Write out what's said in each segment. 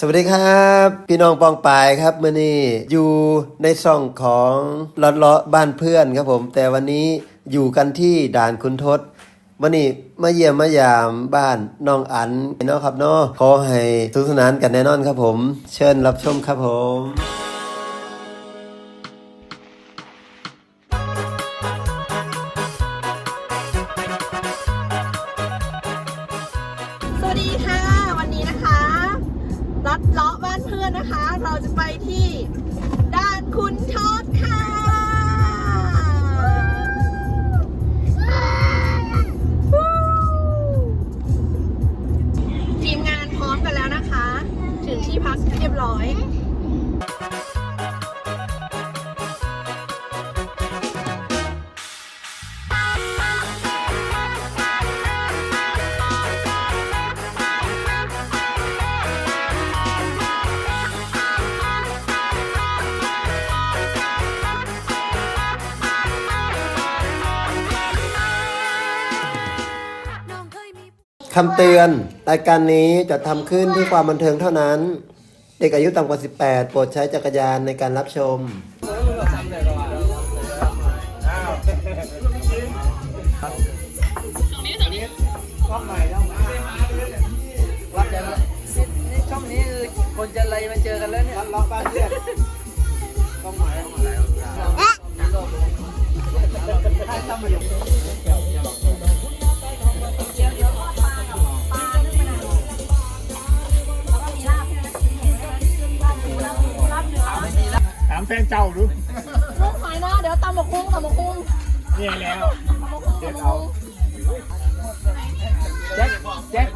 สวัสดีครับ พี่น้องปองปายครับมื่อนี้อยู่ในช่องของลอดเลาะบ้านเพื่อนครับผม แต่วันนี้อยู่กันที่ด่านคุณทศมื่อนี้มาเยี่ยมมายามบ้านน้องอันเนาะครับเนาะขอให้สนุกสนานกันแน่นอนครับผม เชิญรับชมครับผม จะไปที่ด่านคุณทศค่ะวู้ทีมงานพร้อมกันแล้วนะคะ ถึงที่พักเรียบร้อย คำเตือน รายการนี้จะทำขึ้นเพื่อความบันเทิงเท่านั้น เด็กอายุต่ำกว่า 18 โปรดใช้จักรยานในการรับชมวัดกันแล้วนี่นี่ช่องนี้คือคนจะอะไรมาเจอกันแล้วเนี่ยล็อกบ้านเพื่อนต้องหมายต้องหมายให้ทำมาอยู่ เจ้าดูลูกหายนะเดี๋ยวตำหมกคุ้งตำหมกคุ้งเนี่ยแล้วตำหมกคุ้งตำหมกคุ้งแจ็คแจ็ค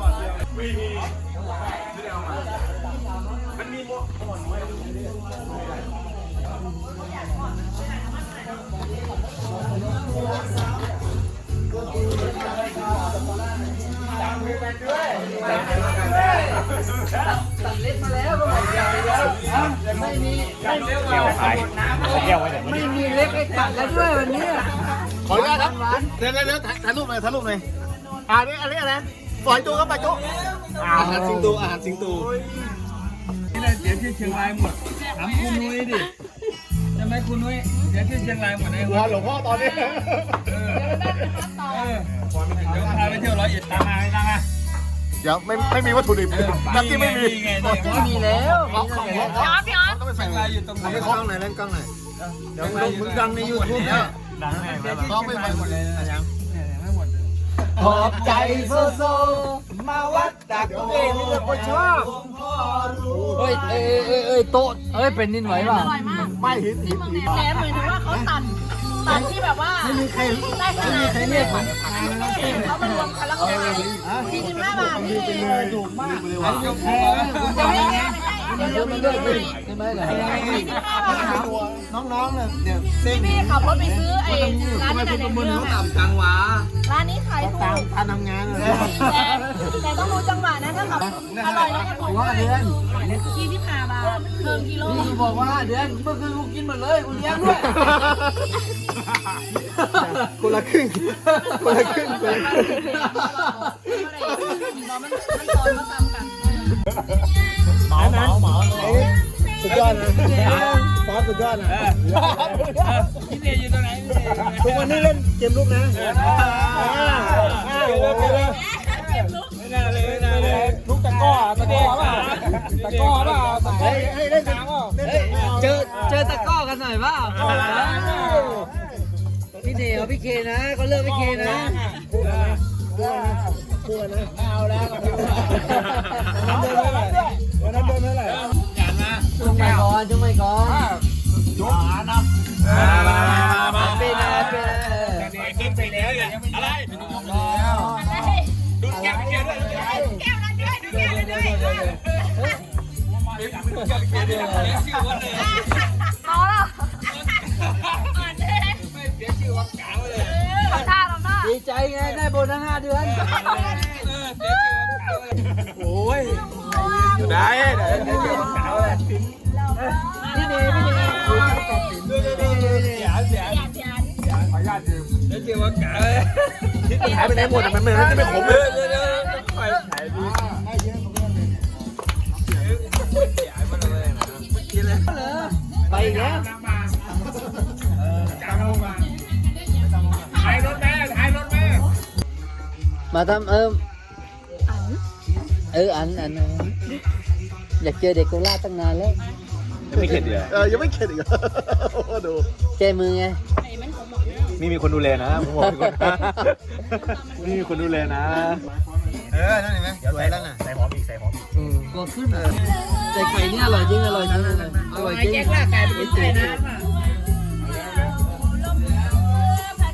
ตัดเล็บมาแล้วก็บอกอย่าไปแล้ว ไม่มีไม่มีแก้วขายแก้วไว้ไหนไม่มีเล็กให้ตัดแล้วด้วยวันนี้ขออนุญาตครับเดี๋ยวเดี๋ยวถ่ายรูปหน่อยถ่ายรูปหน่อยอ่านี่อันนี้อะไรปล่อยตัวครับปล่อยตัวอาหารสิงโตอาหารสิงโตนี่แหละเสียที่เชียงรายหมดถามคุณนุ้ยดิใช่ไหมคุณนุ้ยเสียที่เชียงรายหมดเลยหัวหลวงพ่อตอนนี้เออเดี๋ยวพาไปเที่ยวร้อยเอ็ดตามมาตามมาเดี๋ยวไม่ไม่มีวัตถุดิบน้ำจิ้มไม่มีไงนี่ไม่มีแล้วของของของ ต้องไปใส่เชียงรายอยู่ตรงไหนไม่คล้องไหนเล่นกล้องไหนเดี๋ยวมึงดังในยูทูบเนี่ยดังแน่ไหมคล้องไม่ไหวหมดเลยนะยังไม่หมดเลยขอบใจโซโซมาวัดจากตัวเองนี่เราก็ชอบเฮ้ยเอ้ยเอ้ยเอ้ยโต๊ะเอ้ยเป็นนินไหวเปล่าอร่อยมากไม่หินหินหินแหนมเหมือนถึงว่าเขาตัดตัดที่แบบว่าไม่มีใครได้ขนาดใครเรียกมันเขามารวมกันแล้วก็สี่สิบห้าบาทนี่ถูกมากอันนี้แพง เดี๋ยวให้แม่ ล่ะสี่สิบห้าบาทน้องๆเนี่ยเดี๋ยวเส้นพี่ขับรถไปซื้อไอ้ร้านที่ไหนในเมืองอะจังหวะร้านนี้ขายถูตามกการทำงานเลยแต่แต่ต้องรู้จังหวะนะถ้าขับอร่อยแล้วก็ถูกว่าเดือนสี่สิบห้าบาเพิ่มกิโลพี่บอกว่าเดือนเมื่อคืนกูกินหมดเลยกูเลี้ยงด้วยคนละครึ่งคนละครึ่งคนละครึ่งมันมันตอนมาซ้ำกันเหม ยอดนะฟอสสุดยอดนะพี่เนยอยู่ตรงไหนทุกวันนี้เล่นเกมลูกนะไม่น่าเลยไม่น่าเลยลูกตะก้อตะก้อป่ะตะก้อป่ะให้ให้เล่นกันเล่นเจอเจอตะก้อกันหน่อยเปล่าพี่เดียวพี่เคนะเขาเลิกพี่เคนะคู่กันนะเอาแล้ววันนั้นเดินเท่าไห เกียร์ด้วยเสียชื่อว่าเลยเอาละไม่เสียชื่อว่าเก๋าเลยทำท่าทำท่าดีใจไงได้โบนัสห้าเดือนเออเสียชื่อว่าเก๋าเลยโอ้ยได้ได้เสียชื่อว่าเก๋าเลยพี่เดพี่เดเสียเสียขออนุญาตดื่มเสียชื่อว่าเก๋าเลยหายไปไหนหมดมันไม่มันจะไม่ขมเลย มาทำเอิมเอออันอันอันอยากเจอเด็กโคราชตั้งนานแล้วไม่เข็ดเลยเออยังไม่เข็ดอีกเหรอโอ้โหดูแก้มือไง นี่มีคนดูแลนะผมบอกก่อนนะนี่มีคนดูแลนะ เออนั่นเห็นไหมเดี๋ยวใส่แล้วน่ะใส่หอมอีกใส่หอมอีกกลัวขึ้นอะแต่ไก่เนี่ยอร่อยจริงอร่อยจริงอร่อยจริงไก่เป็นไก่นะ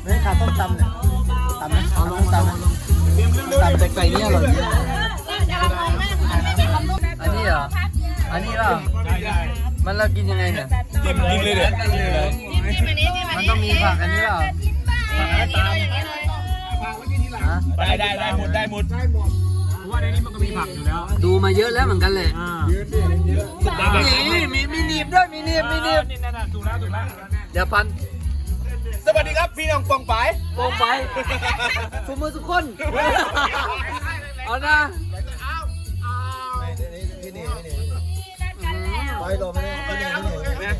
ไม่ขาดต้มตำเนี่ยตำนะเอาลงตำ ตำแต่ไก่เนี่ยอร่อยจริงอันนี้เหรอ อันนี้เหรอมันเรากินยังไงเนี่ยกินกินเลยเด็ดมันต้องมีผักอันนี้เหรอฮะได้ได้ได้หมดได้หมดเพราะว่าในนี้มันก็มีผักอยู่แล้ว ดูมาเยอะแล้วเหมือนกันเลยอ่านี่มีมีหนีบด้วยมีหนีบมีหนีบนี่นั่นน่ะถูกแล้วถูกแล้วเดี๋ยวพัน สวัสดีครับพี่น้องกองปายโปงไปทุกมือทุกคน เอานะไปลงไม่ได้ไม่ได้ไม่ได้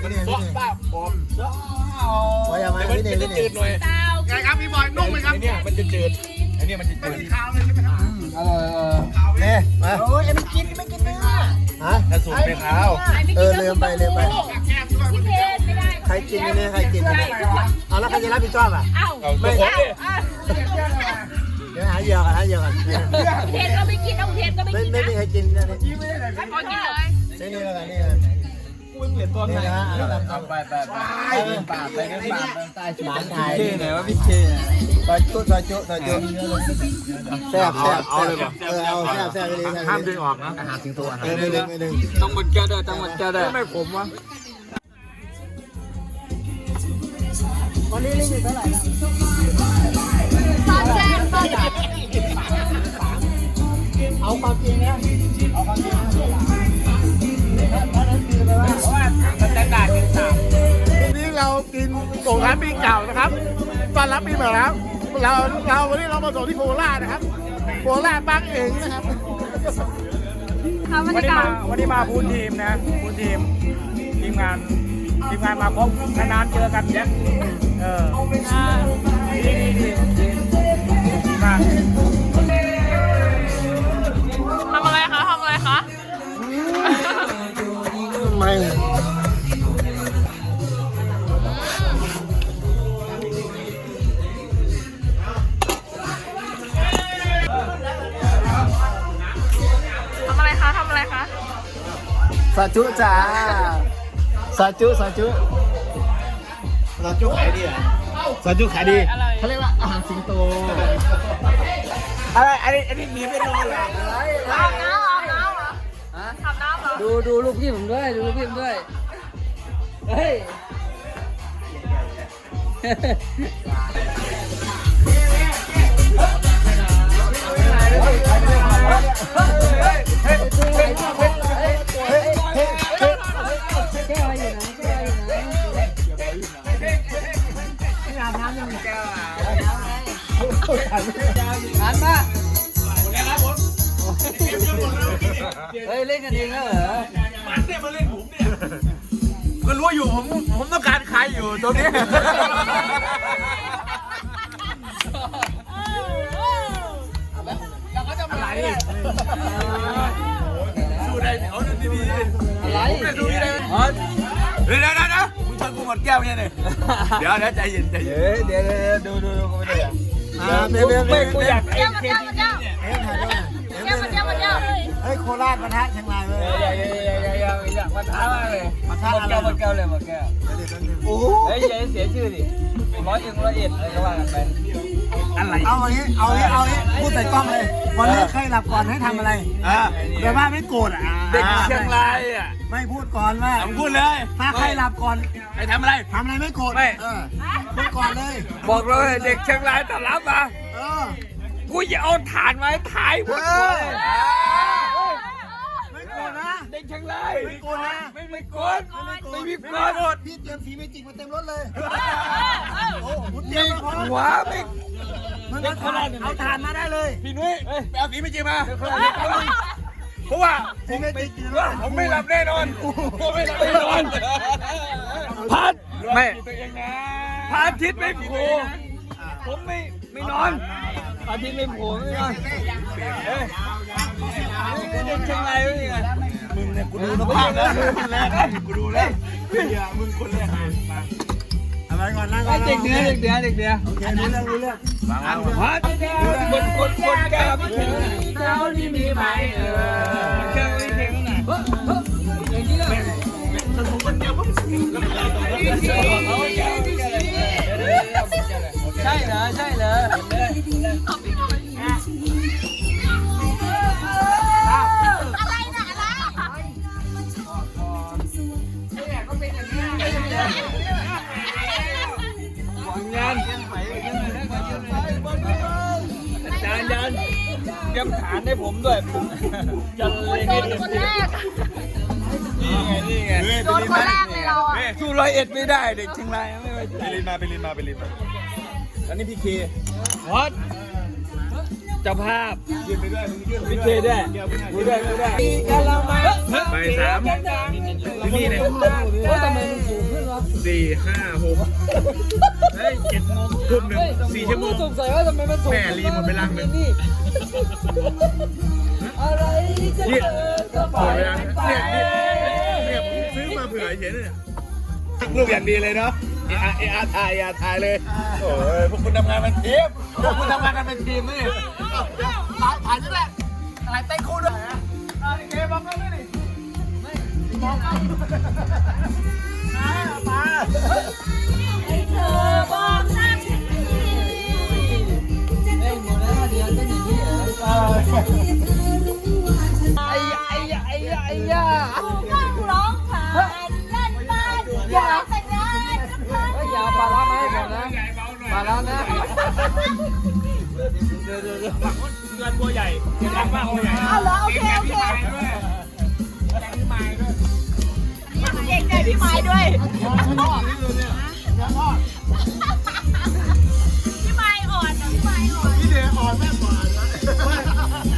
ไม่ได้บอกป้าปอมไปยังไงมันไม่ได้จะไม่จืได้ดหน่อยไงครับพี่บอยนุ่มไหมครับเนี่ยมันจะจืดอันนี้มันจะจืดอร่อยเออเนี่ยมาโอ้ยไม่กินไม่กินเนื้อฮะถ้าสูตรไม่ขาวเออลืมไปลืมไป ใครกินเนี่ยใครกินเอาแล้วใครจะรับผิดชอบอะ เอาตัวของดิเดี๋ยวหาเหยื่อกันหาเหยื่อกันเทนก็ไม่กินเอาเทนก็ไม่ไม่กินไม่มีใครกินนะนี่พอกินเลยนี่นี่แล้วกันนี่นะนี่นะไปไปไปป่าไปกันป่าใต้หมาไทยชื่อไหนวะพี่เชซอยจุซอยจุซอยจุแซ่บแซ่บเอาเลยป่ะเออเอาแซ่บแซ่บเลยห้ามดึงออกนะอาหารสิงโตอาหารไม่ดึงไม่ดึงต้องหมดแก้วด้วยต้องหมดแก้วด้ไม่ผมวะ ซอสแซ่บซอสแซ่บเอาความจริงนะเอาความจริงเพราะว่าสแตนดาร์ดเป็นสามนี่เรากินส่งท้ายปีเก่านะครับตอนรับปีใหม่แล้วเราเราวันนี้เรามาส่งที่โคราชนะครับโคราชบางเองนะครับวันนี้มาวันนี้มาพูนทีมนะพูนทีมทีมงานทีมงานมาพบนานๆเจอกันเนี่ย เออดีดีดีดีมากทำอะไรคะทำอะไรคะ ไม่ทำอะไรคะ ทำอะไรคะ สาจุจ้าสาจุสาจุ ราจุขายดีอะซาจุขายดีเขาเรียกว่าอาหารสิงโต อะไร อันนี้ อันนี้หนีไม่นอนเลยอาบน้ำอาบน้ำเหรอฮะอาบน้ำเหรอดูดูลูกพี่ผมด้วยดูลูกพี่ผมด้วย เฮ้ยหั อ๋อเดี๋ยวเดี๋ยวเดี๋ยวมึงชวนกูหมดแก้วเนี่ยเนี่ยเดี๋ยวเดี๋ยวใจเย็นใจเย็นเดี๋ยวเดี๋ยวดูดูดูไม่ได้อ่าเบี้ยเบี้ยเบี้ยกูอยากเจ้ามาเจ้ามาเจ้าเฮ้ยถ่ายด้วยเจ้ามาเจ้ามาเจ้าเฮ้ยโคราชปะทะเชียงรายเลยอย่าอย่าอย่าอย่าอย่ามาท้ามากเลยปะทะหมดอะไรแก้วหมดแก้วเลยหมดแก้วโอ้โหเฮ้ยอย่าให้เสียชื่อดิร้อยเอ็งร้อยเอ็ดอะไรก็ว่ากันไป อะไรเอาอย่างนี้เอาอย่างนี้เอาอย่างนี้พูดใส่กล้องเลย วันนี้ใครหลับก่อนให้ทำอะไรอ่าแต่ว่าไม่โกรธอะเด็กเชียงรายอะไม่พูดก่อนว่าผมพูดเลยถ้าใครหลับก่อนไอ้ทำอะไรทำอะไรไม่โกรธไม่เออพูดก่อนเลย บอกเลยเด็กเชียงรายต้อนรับมาเออกูจะเอาฐานไว้ถ่ายหมดเลยไม่โกรธนะ เด็กเชียงรายไม่โกรธนะไม่ไม่โกรธไม่มีโกรธพี่เตรียมสีเมจิกมาเต็มรถเลย โอ้โหเตรียมมาพร้อมหัวไม่มันเอาถ่านเอาถ่านมาได้เลย พี่นุ้ยไปเอาฝีไม่จริงมาเพราะว่าผมไม่ผมไม่หลับแน่นอนผมไม่หลับแน่นอนพัดไม่พระอาทิตย์ไม่โผล่ผมไม่ไม่นอนพระอาทิตย์ไม่โผล่ไม่นอนเฮ้ยนี่เด็กเชียงรายไม่ยังไง มึงเนี่ยกูดูนะบ้างนะมึงคนแรกกูดูแล้วเฮียมึงคนแรกอะไรก่อนนั่งก่อนเด็กเนื้อเด็กเนื้อเด็กเนื้อโอเครู้เรื่องรู้เรื่องพัดคนคนคนกล้าไม่ถึงเจ้านี่มีไหมเออแค่ไม่ถึงน่ะอย่างนี้เลยใช่เหรอใช่เหรอ มฐานให้ผมด้วยผมจะเล็งโดให้นเต็มคนที่แรก นี่ไงนี่ไงโดนคนแรกเลยเราอะแม่สู้ร้อยเอ็ดไม่ได้เด็กเชียงรายไม่ไว้ใจไปลินมาไปลินมาไปลินมาอันนี้พี่เค วัด เจ้าภาพยืนไปด้วยมึงยืนไปพี่ด้วยเคด้วยกูด้วยกูด้วยไปสามที่นี่เนี่ยโอ้ทำไมมันสูงขึ้นวะสี่ห้าหกเฮ้ยเจ็ดโมงทุ่มหนึ่งสี่ชั่วโมงสงสัยว่าทำไมมันสูงแม่รีหมดไปลังหนึ่งนี่อะไรจะนี่เกิดกับหมดไปลังเนี่ยเนี่ยเนี่ยผมซื้อมาเผื่อเฉยเนี่ยลูกอย่างดีเลยเนาะเออาเออาทายเออาทายเลย โอ้ยพวกคุณทำงานเป็นทีม พวกคุณทำงานกันเป็นทีมนี่ ถ่ายนี่แหละอะไรเต้นคู่ด้วยเคบังกันเลยให้เธอบอกฉันเฮ้ยหมดแล้วเดียวจะอย่างนี้เหรอไอ้ไอ้ไอ้ไอ้ยานั่งร้องผ่านเล่นบ้านอยาแต่งงานกับเธอยอย่าปลาร้าไหมผมนะปลาร้านะ เดี๋ยวเดี๋ยวเดี๋ยวเงินตัวใหญ่เงินมากตัวใหญ่เอาเหรอโอเคโอเคเก่งใจพี่ไม้ด้วยพี่ไม้อ่อนนะพี่ไม้อ่อนพี่เดย์อ่อนแม่กว่า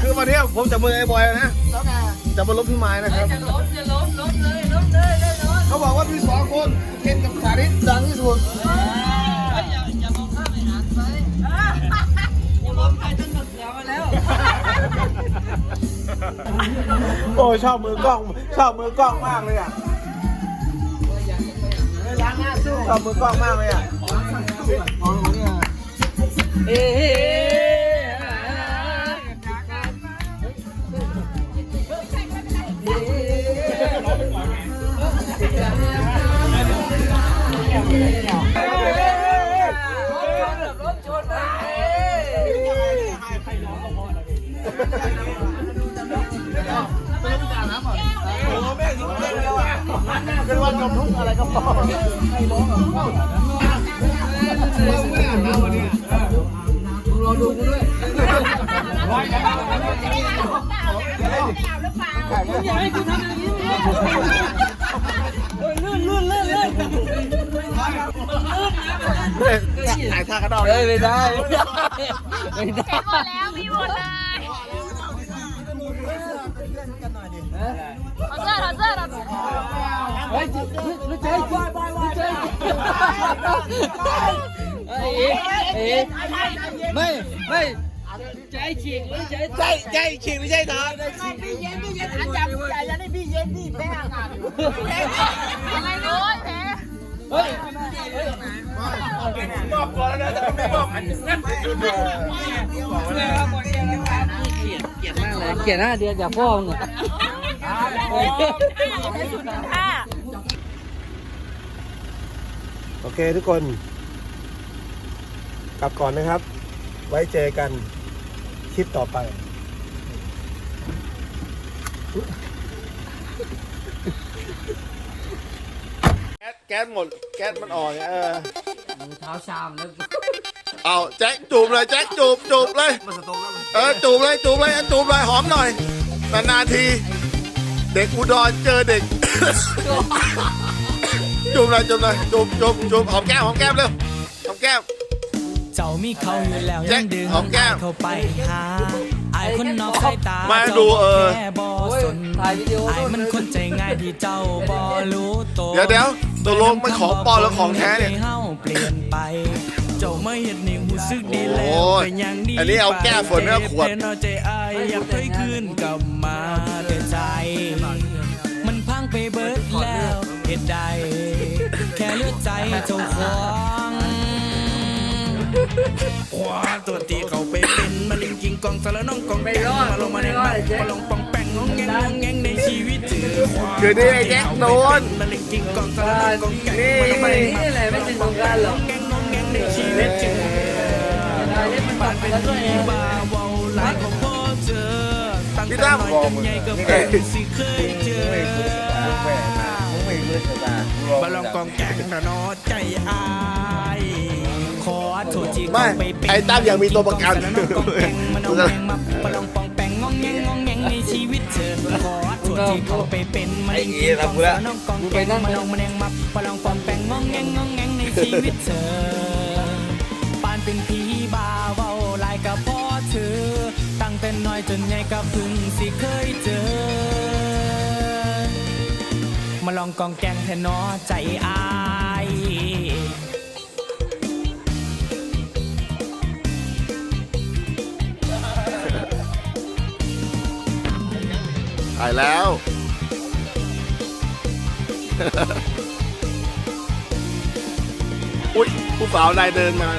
คือวันนี้ผมจับมือไอ้บอยนะจะมาลบพี่ไม้นะครับจะล้มจะล้มล้มเลยล้มเลยเลยเขาบอกว่ามีสองคนเคนกับสาริตดังที่สุด กูล้มไปจนหมดเสือมาแล้ว โอ้ชอบมือกล้อง ชอบมือกล้องมากเลยอะล้างหน้าสู้ชอบมือกล้องมากเลยอะเอ๊ะ เป็นวันจบทุกอะไรก็พอรอดูกูด้วยอย่าให้กูทำอย่างนี้ลื่นลื่นลื่นลื่นถ่ายท่ากระดองเฮ้ยไม่ได้ไม่ได้หมดแล้วพี่หมดเลย ไม่ใช่ไม่ใช่เอ้ยเอ๊ะไม่ไม่ใจฉีกไม่ใช่ใจใจฉีกไม่ใช่ทางพี่เย็นพี่เย็นอาจารย์ใหญ่แล้วนี่พี่เย็นนี่แพ้อากาศอะไรโอ้ยแพ้เฮ้ยบอกก่อนแล้วนะแต่ไม่บอกอันนี้เกลียดเกลียดมากเลยเกลียดหน้าเดียวอย่าฟ้องอะค่ะ โอเคทุกคน กลับก่อนนะครับ ไว้เจอกันคลิปต่อไป แก๊สแก๊สหมด แก๊สมันอ่อนเออเท้าชามแล้วเอาแจ็คจูบเลยแจ็คจูบจูบเลยเออจูบเลยจูบเลยจูบเลยหอมหน่อยนานๆที เด็กอุดรเจอเด็ก จูบเลยจูบเลยจูบจูบจูบหอมแก้มหอมแก้มเร็วหอมแก้ม เจ้ามีเขาอยู่แล้วแจ็ยัคงดึงหอมแก้มเข้าไปหาไอ้คนนอกสายตามาดูเออแค่บ่สนถ่ายวิดีโอ ไอ้มันคนใจง่ายที่เจ้าบ่รู้ตัว เดี๋ยวเดี๋ยวตกลงมันของปลอมหรือของแท้เนี่ยเฮาเปลี่ยนไปเจ้าไม่เห็นนี่หูซึกดีแล้โอ้วยเป็นอย่างนี้อันนี้เอาแก้ฝนไม่เอาขวดแต่น้อยใจอายอยากเคยคืนกลับมา เหตุใด แค่เลือดใจเจ้าของขวาตัวตีเขาไปเป็นมาลิงกิงกองสารน้องกองแกงมาลงมาแดงมามาลงปองแปงงงแงงงงแงงในชีวิตเจอขวาคือนี่ไอ้แจ็คโดนมาลิงกิงกองสารน้องกองแกงมาลงมาแดงมานี่แหละไม่ถึงสงการหรอกแงงงงแงงในชีวิตเจอบ้านเป็นที่บ้าเว้าหลายของพ่อเจอตั้งแต่น้อยจนใหญ่ก็เป็นสิเคยเจอ บาลองกองแกงนะเนอใจอายขอโทษที่ไม่เข้าปเป็นไอ้ตั้มยังมีตัวประกันสารน้องกองแกงมันเอาแมงมาบาลองปองแปงงองแงงงองแงงในชีวิตเธอขอโทษที่เข้าไปเป็นมาลิงกินกองสารน้องกองแกงมันเอาแมงมาบาลองปองแปงงองแงงงองแงงในชีวิตเธอปานเป็นผีบาเว้าหลายกับพ่อเธอตั้งแต่น้อยจนใหญ่ก็เพึ่งสิเคยเจอ มาลองกองแกงแทนนอใจอายถ่ายแล้ว อุ้ยผู้สาวนายเดินมา